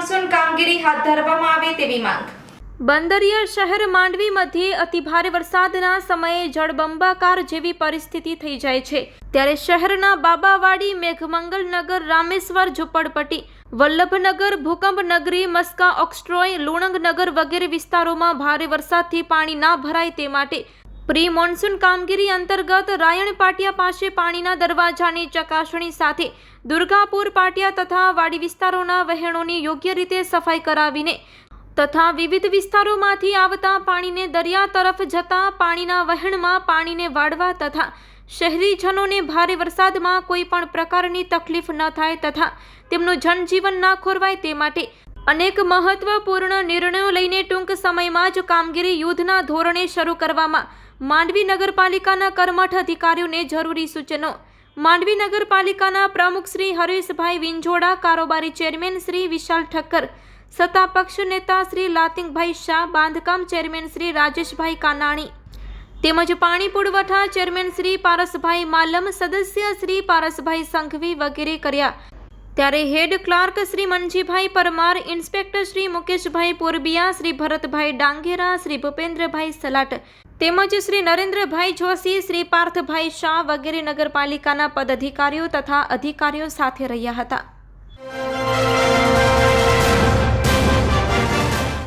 Monsoon કામગીરી હાથ ધરવામાં આવે તેવી માંગ. બંદરીય શહેર માંડવી મધ્યે અતિભારે વરસાદના સમયે જળબંબાકાર જેવી પરિસ્થિતિ થઈ જાય છે. ત્યારે શહેરના બાબાવાડી, મેઘમંગલ નગર, રામેશ્વર, ઝુંપડપટ્ટી, વલ્લભનગર, ભૂકંપ નગરી, મસ્કા, ઓક્સ્ટ્રોય લુણંગનગર વગેરે વિસ્તારોમાં ભારે વરસાદથી પાણી ના ભરાય તે માટે પ્રી મોન્સૂન કામગીરી અંતર્ગત રાયણ પાટિયા પાસે પાણીના દરવાજાની ચકાસણી સાથે દુર્ગાપુર પાટિયા તથા વાડી વિસ્તારોના વહેણોની યોગ્ય રીતે સફાઈ કરાવીને તથા વિવિધ વિસ્તારોમાંથી આવતા પાણીને દરિયા તરફ જતા પાણીના વહેણમાં પાણીને વાળવા તથા શહેરીજનોને ભારે વરસાદમાં કોઈ પણ પ્રકારની તકલીફ ન થાય તથા તેમનું જનજીવન ના ખોરવાય તે માટે અનેક મહત્વપૂર્ણ નિર્ણયો લઈને ટૂંક સમયમાં જ કામગીરી યુદ્ધના ધોરણે શરૂ કરવામાં માંડવી નગરપાલિકાના કર્મઠ અધિકારીઓને જરૂરી સૂચનો. માંડવી નગરપાલિકાના પ્રમુખ શ્રી હરેશભાઈ વિંજોડા કારોબારી ચેરમેન શ્રી વિશાલ ઠક્કર સત્તા પક્ષ નેતા શ્રી લાતિંગભાઈ શાહ, બાંધકામ ચેરમેન શ્રી રાજેશભાઈ કાનાણી તેમજ પાણી પુરવઠા ચેરમેન શ્રી પારસભાઈ માલમ, સદસ્ય શ્રી પારસભાઈ સંઘવી વગેરે કર્યા. ત્યારે head clerk Shri Manjibhai Parmar, inspector Shri Mukeshbhai Porbiya, Shri Bharatbhai Dangera, Shri Bhupendrabhai Salat તેમજ શ્રી નરેન્દ્રભાઈ જોશી, શ્રી પાર્થભાઈ શાહ વગેરે નગરપાલિકાના પદાધિકારીઓ તથા અધિકારીઓ સાથે રહ્યા હતા.